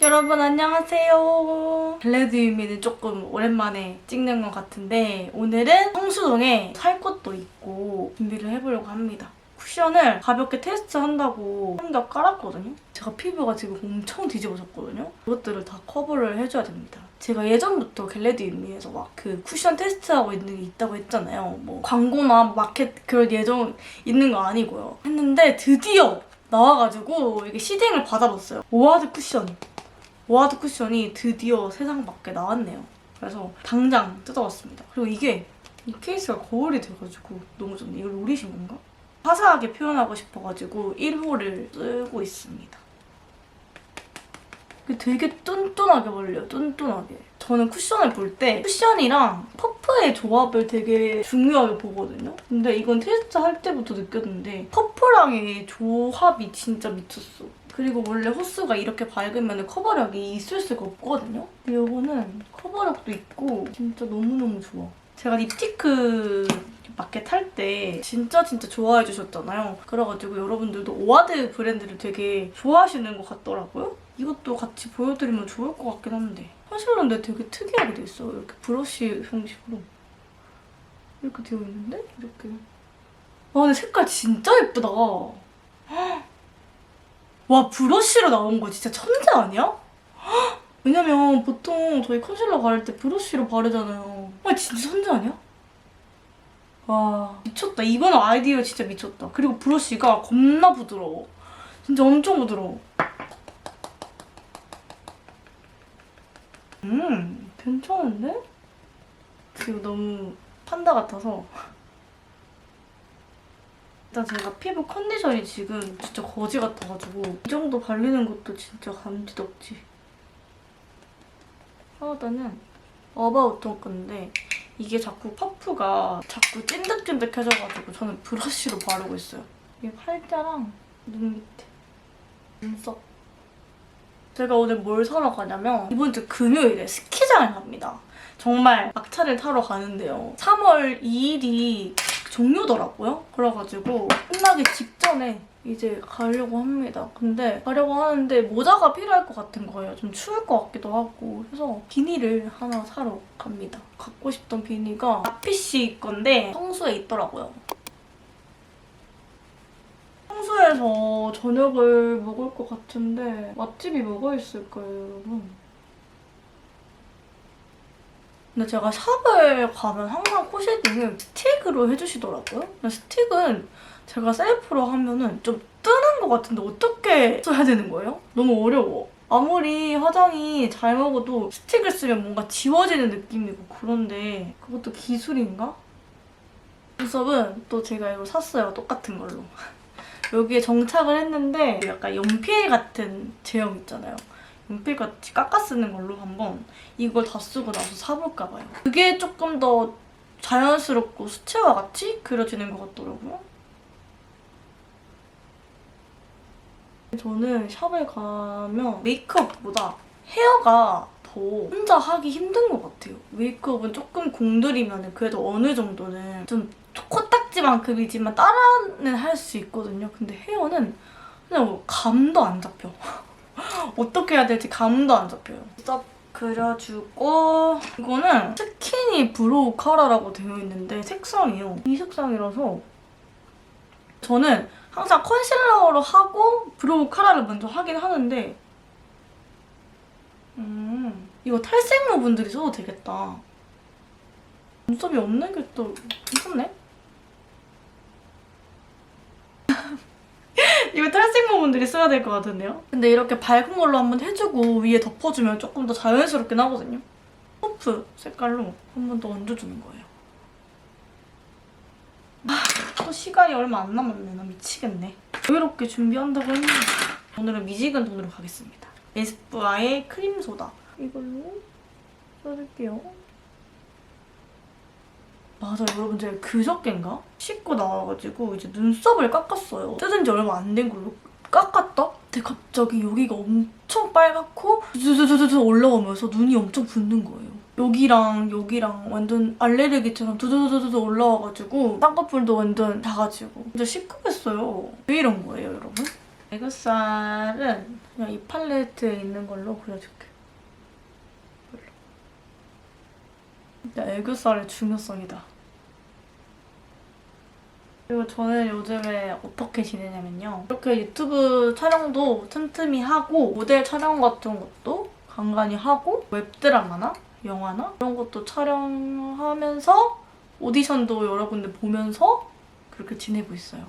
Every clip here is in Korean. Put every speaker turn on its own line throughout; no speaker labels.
여러분 안녕하세요. 블레드 유미는 조금 오랜만에 찍는 것 같은데 오늘은 성수동에 살 것도 있고 준비를 해보려고 합니다. 쿠션을 가볍게 테스트한다고 한겹 깔았거든요. 제가 피부가 지금 엄청 뒤집어졌거든요. 그것들을 다 커버를 해줘야 됩니다. 제가 예전부터 겟레드 유미에서 막 그 쿠션 테스트하고 있는 게 있다고 했잖아요. 뭐 광고나 마켓 그런 예정 있는 거 아니고요. 했는데 드디어 나와가지고 이게 시딩을 받아봤어요. 오하드 쿠션. 오하드 쿠션이 드디어 세상 밖에 나왔네요. 그래서 당장 뜯어왔습니다. 그리고 이게 이 케이스가 거울이 돼가지고 너무 좋네. 이걸 노리신 건가? 화사하게 표현하고 싶어가지고 1호를 쓰고 있습니다. 되게 뚠뚠하게 벌려요. 뚠뚠하게. 저는 쿠션을 볼 때 쿠션이랑 퍼프의 조합을 되게 중요하게 보거든요. 근데 이건 테스트 할 때부터 느꼈는데 퍼프랑의 조합이 진짜 미쳤어. 그리고 원래 호스가 이렇게 밝으면 커버력이 있을 수가 없거든요. 근데 이거는 커버력도 있고 진짜 너무너무 좋아. 제가 립티크 마켓 할때 진짜 진짜 좋아해 주셨잖아요. 그래가지고 여러분들도 오아드 브랜드를 되게 좋아하시는 것 같더라고요. 이것도 같이 보여드리면 좋을 것 같긴 한데 컨실러인데 되게 특이하게 돼 있어요. 이렇게 브러쉬 형식으로 이렇게 되어 있는데 이렇게 와 근데 색깔 진짜 예쁘다. 와 브러쉬로 나온 거 진짜 천재 아니야? 왜냐면 보통 저희 컨실러 바를 때 브러쉬로 바르잖아요. 와 진짜 천재 아니야? 와 미쳤다. 이번 아이디어 진짜 미쳤다. 그리고 브러쉬가 겁나 부드러워. 진짜 엄청 부드러워. 음 괜찮은데? 지금 너무 판다 같아서 일단 제가 피부 컨디션이 지금 진짜 거지 같아가지고 이 정도 바르는 것도 진짜 감지덕지. 파우더는 어바웃톤 건데 이게 자꾸 퍼프가 자꾸 찐득찐득해져가지고 저는 브러쉬로 바르고 있어요. 이게 팔자랑 눈 밑에, 눈썹. 제가 오늘 뭘 사러 가냐면 이번 주 금요일에 스키장을 갑니다. 정말 막차를 타러 가는데요. 3월 2일이 종료더라고요. 그래가지고 끝나기 직전에 이제 가려고 합니다. 근데 가려고 하는데 모자가 필요할 것 같은 거예요. 좀 추울 것 같기도 하고 해서 비니를 하나 사러 갑니다. 갖고 싶던 비니가 아피씨 건데 성수에 있더라고요. 성수에서 저녁을 먹을 것 같은데 맛집이 뭐가 있을까요, 여러분? 근데 제가 샵을 가면 항상 코 쉐딩을 스틱으로 해주시더라고요. 스틱은 제가 셀프로 하면은 좀 뜨는 것 같은데 어떻게 써야 되는 거예요? 너무 어려워. 아무리 화장이 잘 먹어도 스틱을 쓰면 뭔가 지워지는 느낌이고 그런데 그것도 기술인가? 눈썹은 또 제가 이거 샀어요. 똑같은 걸로. 여기에 정착을 했는데 약간 연필 같은 제형 있잖아요. 연필같이 깎아 쓰는 걸로 한번 이걸 다 쓰고 나서 사볼까 봐요. 그게 조금 더 자연스럽고 수채화 같이 그려지는 것 같더라고요. 저는 샵에 가면 메이크업보다 헤어가 더 혼자 하기 힘든 것 같아요. 메이크업은 조금 공들이면 그래도 어느 정도는 좀 코딱지만큼이지만 따라는 할 수 있거든요. 근데 헤어는 그냥 뭐 감도 안 잡혀. 어떻게 해야 될지 감도 안 잡혀요. 썹 그려주고 이거는 스키니 브로우 카라라고 되어 있는데 색상이요. 이 색상이라서 저는 항상 컨실러로 하고 브로우 카라를 먼저 하긴 하는데 음 이거 탈색모 분들이 써도 되겠다. 눈썹이 없는 게 또 괜찮네? 이거 탈색 모분들이 써야 될 것 같은데요? 근데 이렇게 밝은 걸로 한번 해주고 위에 덮어주면 조금 더 자연스럽긴 하거든요. 퍼프 색깔로 한 번 더 얹어주는 거예요. 아, 또 시간이 얼마 안 남았네. 나 미치겠네. 여유롭게 준비한다고 했는데 오늘은 미지근 돈으로 가겠습니다. 에스쁘아의 크림소다. 이걸로 써줄게요. 맞아 여러분 제가 그저께인가? 씻고 나와가지고 이제 눈썹을 깎았어요. 뜯은 지 얼마 안 된 걸로 깎았다? 근데 갑자기 여기가 엄청 빨갛고 두두두두두 올라오면서 눈이 엄청 붓는 거예요. 여기랑 여기랑 완전 알레르기처럼 두두두두두 올라와가지고 쌍꺼풀도 완전 다 가지고 진짜 시급했어요. 왜 이런 거예요 여러분? 애교살은 그냥 이 팔레트에 있는 걸로 그려줄게. 이걸로. 진짜 애교살의 중요성이다. 그리고 저는 요즘에 어떻게 지내냐면요. 이렇게 유튜브 촬영도 틈틈이 하고 모델 촬영 같은 것도 간간히 하고 웹드라마나 영화나 그런 것도 촬영하면서 오디션도 여러 군데 보면서 그렇게 지내고 있어요.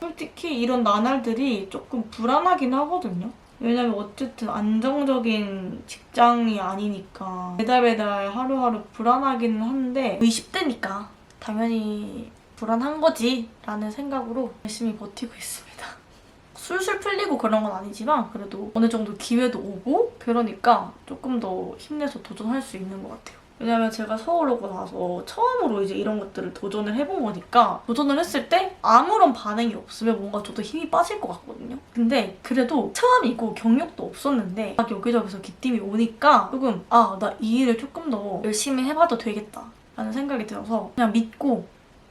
솔직히 이런 나날들이 조금 불안하긴 하거든요. 왜냐면 어쨌든 안정적인 직장이 아니니까 매달 매달 하루하루 불안하기는 한데 20대니까 당연히 불안한 거지 라는 생각으로 열심히 버티고 있습니다. 술술 풀리고 그런 건 아니지만 그래도 어느 정도 기회도 오고 그러니까 조금 더 힘내서 도전할 수 있는 것 같아요. 왜냐면 제가 서울 오고 나서 처음으로 이제 이런 것들을 도전을 해본 거니까 도전을 했을 때 아무런 반응이 없으면 뭔가 저도 힘이 빠질 것 같거든요. 근데 그래도 처음이고 경력도 없었는데 막 여기저기서 기팀이 오니까 조금 아 나 이 일을 조금 더 열심히 해봐도 되겠다 라는 생각이 들어서 그냥 믿고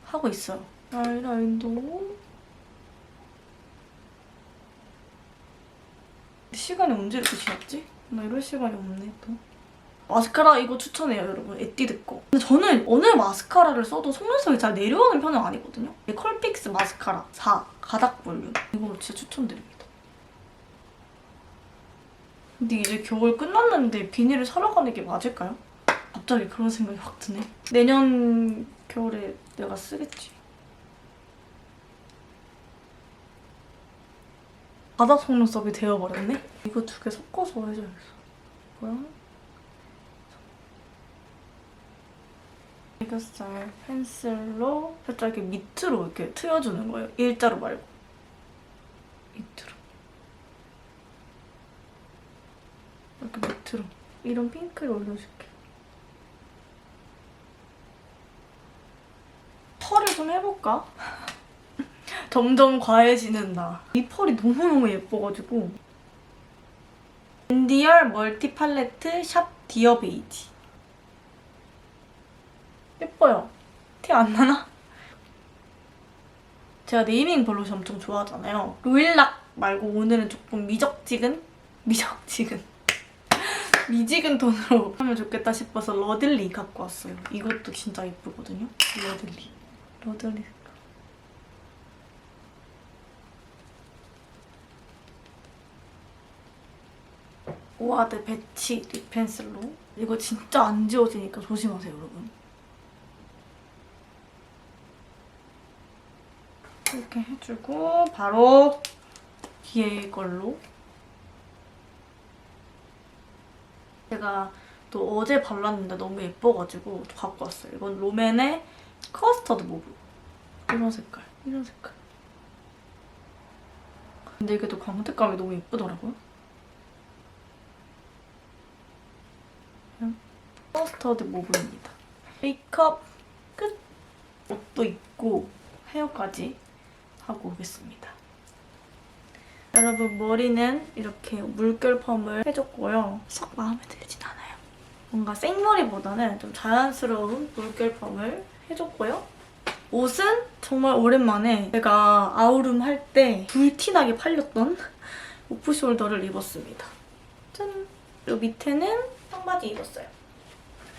하고 있어요. 아이라인도 시간이 언제 이렇게 지났지? 나 이럴 시간이 없네 또. 마스카라 이거 추천해요 여러분. 에뛰드 거 근데 저는 어느 마스카라를 써도 속눈썹이 잘 내려오는 편은 아니거든요. 이 컬픽스 마스카라 4 가닥 볼륨. 이거 진짜 추천드립니다. 근데 이제 겨울 끝났는데 비닐을 사러 가는 게 맞을까요? 갑자기 그런 생각이 확 드네. 내년 겨울에 내가 쓰겠지. 바닥 속눈썹이 되어버렸네? 이거 두 개 섞어서 해줘야겠어. 뭐야? 애교살 펜슬로 살짝 이렇게 밑으로 이렇게 트여주는 거예요. 일자로 말고. 밑으로. 이렇게 밑으로. 이런 핑크를 올려줄게. 펄을 좀 해볼까? 점점 과해지는 나. 이 펄이 너무너무 예뻐가지고. 인디얼 멀티 팔레트 샵 디어 베이지. 예뻐요. 티 안 나나? 제가 네이밍 블러셔 엄청 좋아하잖아요. 로일락 말고 오늘은 조금 미적지근? 미적지근. 미지근 톤으로 하면 좋겠다 싶어서 러들리 갖고 왔어요. 이것도 진짜 예쁘거든요. 러들리. 러들리. 오아드 배치 립 펜슬로. 이거 진짜 안 지워지니까 조심하세요, 여러분. 이렇게 해주고 바로 뒤에 걸로 제가 또 어제 발랐는데 너무 예뻐가지고 갖고 왔어요. 이건 롬앤의 커스터드 모브 이런 색깔, 이런 색깔. 근데 이게 또 광택감이 너무 예쁘더라고요. 커스터드 모브입니다. 메이크업 끝! 옷도 입고 헤어까지 하고 오겠습니다. 여러분 머리는 이렇게 물결 펌을 해줬고요. 썩 마음에 들진 않아요. 뭔가 생머리보다는 좀 자연스러운 물결 펌을 해줬고요. 옷은 정말 오랜만에 제가 아우름 할 때 불티나게 팔렸던 오프숄더를 입었습니다. 짠! 그리고 밑에는 청바지 입었어요.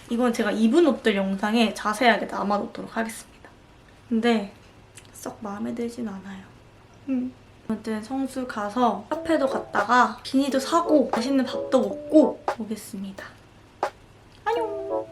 이건 제가 입은 옷들 영상에 자세하게 남아놓도록 하겠습니다. 근데 썩 마음에 들진 않아요. 음. 아무튼 성수 가서 카페도 갔다가 비니도 사고 맛있는 밥도 먹고 오겠습니다. 안녕!